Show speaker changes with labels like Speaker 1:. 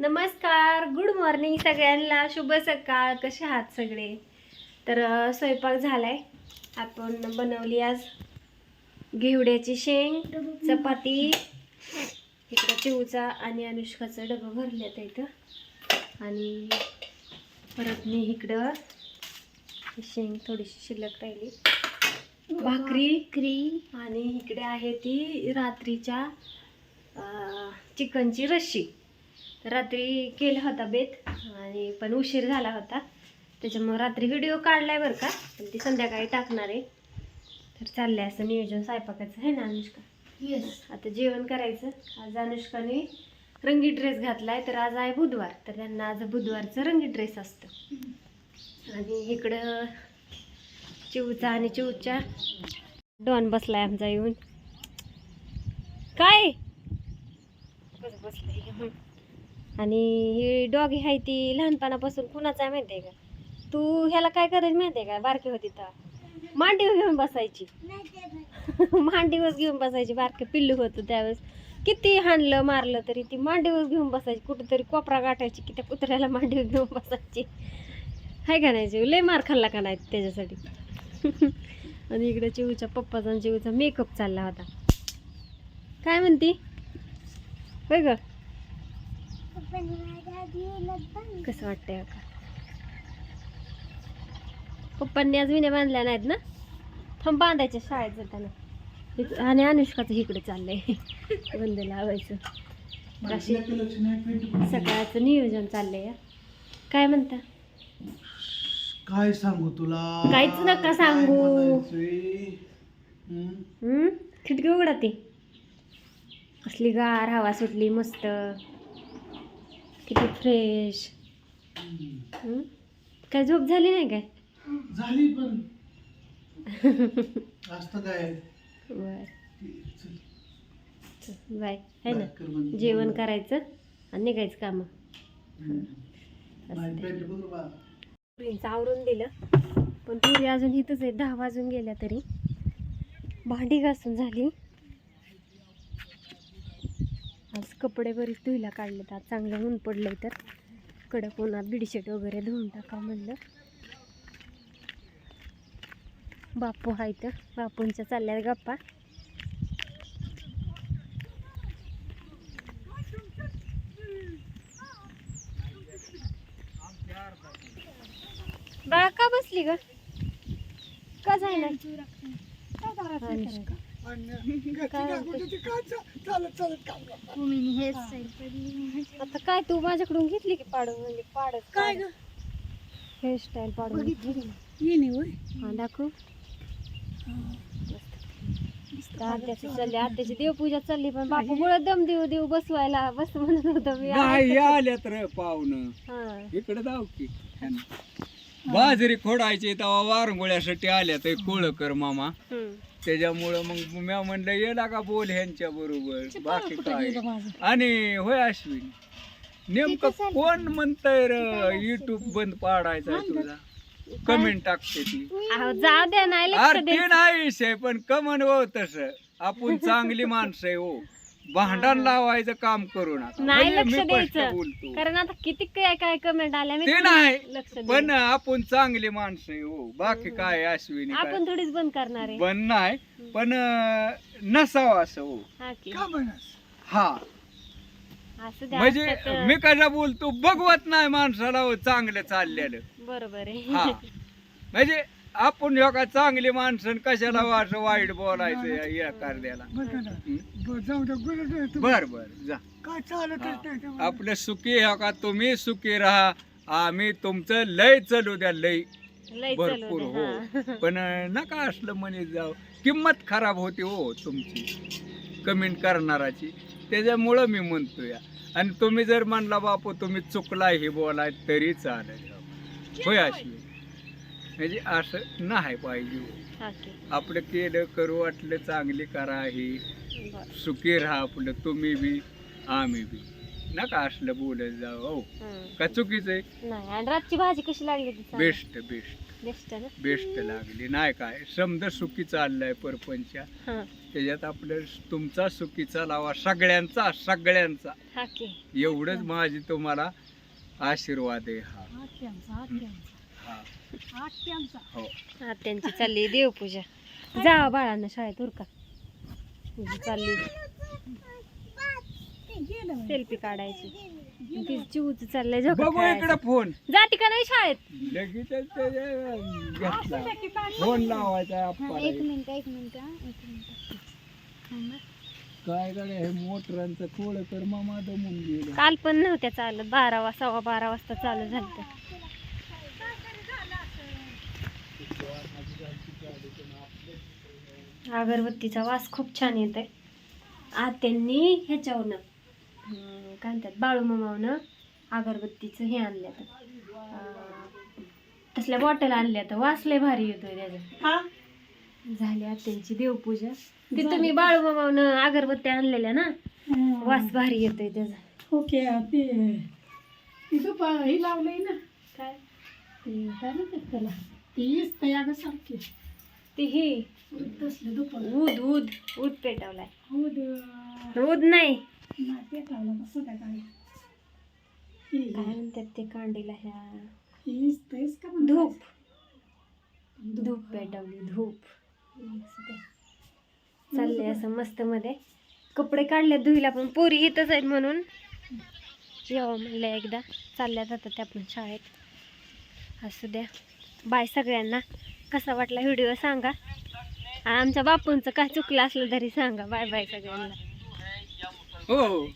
Speaker 1: नमस्कार good morning सगळ्यांना. शुभ सकाळ. कसे आहात सगळे? तर स्वयंपाक झालाय. आपण बनवली आज घेवड्याची शेंग चपाती इकडं चिवचा आणि अनुष्काचं डबं भरले आता इथं. आणि परत मी इकडं शेंग थोडीशी शिल्लक राहिली. भाकरी क्री आणि इकडे आहे ती रात्रीच्या चिकनची रश्शी रात्री केला होता बेत आणि पण उशीर झाला होता. त्याच्यामुळे रात्री व्हिडिओ काढलाय बरं का पण ती संध्याकाळी टाकणार आहे. तर चाललंय असं नियोजन स्वयंपाकाचं आहे ना अनुष्का?
Speaker 2: येस
Speaker 1: आता जेवण करायचं. आज अनुष्काने रंगी ड्रेस घातलाय तर आज आहे बुधवार. तर त्यांना आज बुधवारचं रंगी ड्रेस असतं. आणि इकडं चिवचा आणि चिवच्या डॉन बसलाय आमचा येऊन. काय? कसं बसलाय. आणि ही डॉगी आहे ती लहानपणापासून कुणाचा आहे माहिती आहे का? तू ह्याला काय करायची माहिती आहे का? बारकी होती तर. मांडीवर घेऊन बसायची. मांडीवर घेऊन बसायची. बारके पिल्लू होतं त्यावेळेस. किती हाणलं मारलं तरी ती मांडीवर घेऊन बसायची. कुठेतरी कोपरा गाठायची की त्या कुत्र्याला मांडीवर घेऊन बसायची. हाय का नाही जीव? लय मार खाल्ला का नाही त्याच्यासाठी? आणि इकडे चिवच्या पप्पाचा आणि चिवचा मेकअप चालला होता. काय म्हणती? होय ग? कसं वाटतंय का पप्पांनी आज विण्या बांधल्या नाहीत ना? थांब बांधायच्या शाळेत जाताना. आणि अनुष्काचं इकडे चाललंय. बंद लावायचं. सकाळचं नियोजन चाललंय. काय म्हणता?
Speaker 3: काय सांगू तुला?
Speaker 1: काहीच नका सांगू.
Speaker 3: हं?
Speaker 1: खिडकी उघडा ती. कसली गार हवा सुटली मस्त. किती फ्रेश? काय झोप झाली नाही काय?
Speaker 3: झाली पण. काय?
Speaker 1: बर.
Speaker 3: चल,
Speaker 1: बाय. है ना?
Speaker 3: कर बंद.
Speaker 1: जेवण करायचं आणि निघायचं काम.
Speaker 3: हं. नाही, पेट बघ बा.
Speaker 1: पुरींचं आवरून दिलं. पण पुरी अजून इथंच आहे दहा वाजून गेल्या तरी. भांडी घासून झाली. आज कपडे बरेच धुयला काढलेत. आज चांगलं ऊन पडलंय तर. कडक उन्हात बिडशेट वगैरे धुवून टाका म्हणलं. बापू हाय तर. बापूंच्या चालल्यात गप्पा. बाळा का बसली ग? का आता काय तू माझ्याकडून घेतली की पाडून म्हणजे पाडत काय ग? हेअरस्टाईल पाडून घेतली. हा दाखव. आत्याची चालली आत्याची देवपूजा चालली पण बापू मुळे दम देऊ देऊ बसवायला बस म्हणत होतो मी
Speaker 4: नाही आल्यात रे पाहुणं.
Speaker 1: हा.
Speaker 4: इकडे जाऊ की. बाजरी खोडायची तेव्हा वारंगोळ्यासाठी आल्या ते कोळकर मामा. त्याच्यामुळं मग मी म्हणलं येला का बोल ह्यांच्या बरोबर बाकी काय? आणि होय अश्विन नेमकं कोण म्हणतंय र युट्यूब बंद पाडायचा तुझा? कमेंट टाकते ती.
Speaker 1: जाऊ द्या नाही लक्ष
Speaker 4: अरे
Speaker 1: दे
Speaker 4: ते नाही विषय पण कमन हो तस. आपण चांगली माणसं आहे हो. भांडण लावायचं काम करू नका
Speaker 1: नाही
Speaker 4: म्हणजे
Speaker 1: लक्ष
Speaker 4: मी स्पष्ट
Speaker 1: द्यायचं.
Speaker 4: बोलतो.
Speaker 1: कारण आता किती काय काय कमेंट आल्या मी
Speaker 4: ते नाही
Speaker 1: लक्ष
Speaker 4: पण आपण चांगली माणसं आहे हो. बाकी काय अश्विनी काय?
Speaker 1: आपण थोडीच बंद करणार आहे.
Speaker 4: पण नाही पण अं, नसावं असं हो.
Speaker 1: हा की.
Speaker 4: हा.
Speaker 1: असं द्या
Speaker 4: म्हणजे मी कसा बोलतो बघवत नाही माणसाला हो चांगलं चाललेलं.
Speaker 1: बरोबर आहे.
Speaker 4: हा. म्हणजे आपण ह्यो का चांगली माणसं कशाला हो असं वाईट बोलायचं या कार्याला बर बर जा. हा. आपलं सुखी हो का? तुम्ही सुखी राहा. आम्ही तुमचं लय चलू द्या लय.
Speaker 1: लय
Speaker 4: भरपूर
Speaker 1: चलू
Speaker 4: हो.
Speaker 1: दे, हा.
Speaker 4: पण नका असलं म्हणे जाऊ. किंमत खराब होती हो तुमची. कमेंट करणाराची. त्याच्यामुळं मी म्हणतो या आणि तुम्ही जर म्हणला बापू तुम्ही चुकलाय हे बोलाय तरी चालेल. होय अशी म्हणजे असं नाही पाहिजे हो. आपलं केलं करू वाटलं चांगली करा ही. सुखी राहा आपलं तुम्ही बी आम्ही बी. नका असलं बोलत जाऊ हो. का चुकीचं आहे?
Speaker 1: नाही आणि रातची भाजी कशी लागली
Speaker 4: बेस्ट बेस्ट.
Speaker 1: बेस्ट ना?
Speaker 4: बेस्ट लागली. नाही काय समजा सुखी चाललाय परपंचा.
Speaker 1: हा.
Speaker 4: त्याच्यात आपलं तुमचा सुखीचा लावा सगळ्यांचा सगळ्यांचा.
Speaker 1: हा की.
Speaker 4: एवढंच माझी तुम्हाला आशीर्वाद आहे हा. हा. हो
Speaker 1: हा त्यांची चालली देवपूजा. जा बाळांना शाळेत उरका तुझी चालली सेल्फी काढायची. ती चिवच चाललंय झोका
Speaker 4: बघू इकडे
Speaker 1: खेळायचं.
Speaker 4: फोन.
Speaker 1: जाती का नाही शाळेत?
Speaker 4: लगेच त्याच्या घेतला. फोन लावायचा आपल्याला
Speaker 1: मिनिट एक मिनिट एक मिनिट.
Speaker 4: काय काय हे मोटरांचं थोडं तर मामा दमून गेलं
Speaker 1: काल पण नव्हत्या चालत. बारा वाजता सव्वा बारा वाजता चालू झालं अगरबत्तीचा वास खूप छान येतोय. आत्यांनी ह्याच्यावरनं काय म्हणतात बाळू मामावनं अगरबत्तीचं हे आणल्यात अं, तसल्या बॉटल आणल्यात वास लय भारी येतोय त्याचा. झाली आत्यांची देवपूजा. ती तुम्ही बाळू मामावनं अगरबत्त्या आणलेल्या ना? वास भारी येतोय त्याचा.
Speaker 2: ओके ते ती ही लावलंय ना.
Speaker 1: काय?
Speaker 2: ते काय म्हणतात त्याला? तयार सारखी.
Speaker 1: ती ही?
Speaker 2: तसलं दुपार
Speaker 1: ऊद ऊद ऊद पेटवलाय. ऊद नाही.
Speaker 2: पेटावलं बस काय
Speaker 1: काय म्हणतात ते कांडीला ह्या? धूप. धूप. पेटवली धूप. चाललंय असं मस्त मध्ये कपडे काढले धुईला पण पोरी इथंच आहेत म्हणून. यावं म्हणलं एकदा चालल्यात आता त्या पण शाळेत. असू द्या. बाय सगळ्यांना. कसा वाटला व्हिडिओ सांगा. आमच्या बापूंचं काय चुकलं असलं तरी सांगा. बाय बाय सगळ्यांना.
Speaker 4: हो.